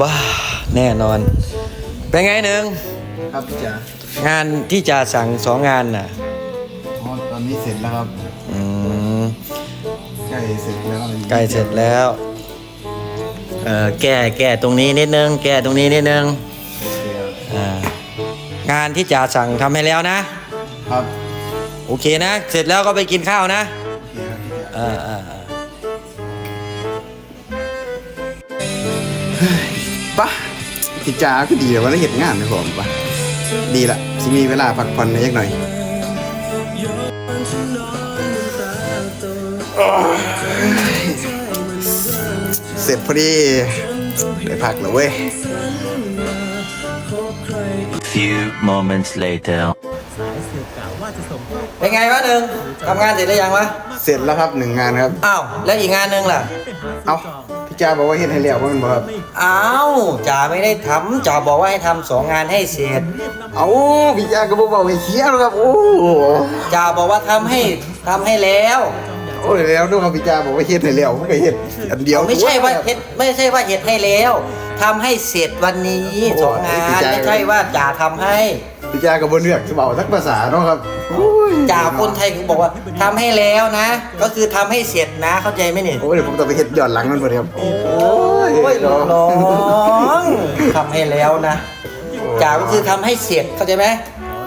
บ้าแน่นอน เป็นไงหนึ่งครับพี่จ๋างานที่จะสั่งสองงานน่ะอ๋อตอนนี้เสร็จแล้วครับอืมใกล้เสร็จแล้วใกล้เสร็จแล้วเอ่อแก้แก้ตรงนี้นิดนึง แก้ตรงนี้นิดนึงโอเคครับอ่างานที่จะสั่งทำให้แล้วนะ ครับโอเคนะ เสร็จแล้วก็ไปกินข้าวนะโอเคครับพี่จ๋าอ่าอ่าอ่า ปะพี่จ๋าก็ดีเลยวันนี้เห็นงานนะผมปะดีละสิมีเวลาพักผ่อนหน่อยจักหน่อยโอ้ยเสร็จพอดีได้พักแล้วเว้ย Few moments later. เป็นไงวะหนึ่งทำงานเสร็จหรือยังวะ เสร็จแล้วครับหนึ่งงานครับ อ้าว แล้วอีกงานหนึ่งล่ะ เอ้า พี่จ๋าบอกว่าเห็นให้แล้วว่ามันบอกครับอ้าวจ่าไม่ได้ทำจ่าบอกว่าให้ทำสองงานให้เสร็จเอ้าพี่จ๋าก็บอกว่าให้เคลียร์แล้วครับโอ้โหจ่าบอกว่าทำให้ทำให้แล้ว โอ้ยแล้วด้วยครับพี่จ๋าบอกว่าเฮ็ดให้แล้วผมก็เฮ็ดอันเดียวไม่ใช่ว่าเฮ็ดไม่ใช่ว่าเฮ็ดให้แล้วทำให้เสร็จวันนี้สองงานไม่ใช่ว่าจ่าทำให้ พี่จ๋าก็บ่เลือกสิเว้าทักภาษาเนาะครับโอ้ยจ่าคนไทยเขาบอกว่าทำให้แล้วนะ ก็คือทำให้เสร็จนะเข้าใจไหมเนี่ยโอ้ยเดี๋ยวผมต้องไปเฮ็ดย้อนหลังมันบ่ครับ โอ้โอ้ยลูกน้องทำให้แล้วนะจ่าก็คือทำให้เสร็จเข้าใจไหม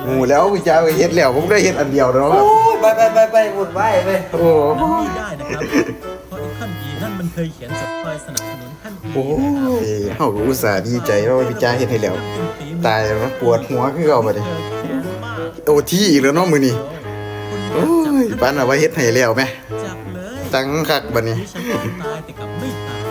โอ้แล้วพี่จ๋าก็เฮ็ดแล้วผมก็เฮ็ดอันเดียวเนาะคโอ้รับยไปไปไปไปวุ่นวายไปโอ้ไม่ได้นะครับเพราะไอ้ท่านอีนั่นมันเคยเขียนจดหมายสนับสนุนท่านอีโอ้ยเฮาก็อุตส่าห์ดีใจว่าพี่จ๋าเฮ็ดให้แล้ว ตายแล้วปวดหัวคือเก่าบัดนี้โอทีอีกแล้วเนาะมื้อนี้โอ้ยปานว่าเฮ็ดให้แล้วแม่จับเลยตังคักบัดนี้ฉันต้องตายแต่กลับไม่ตาย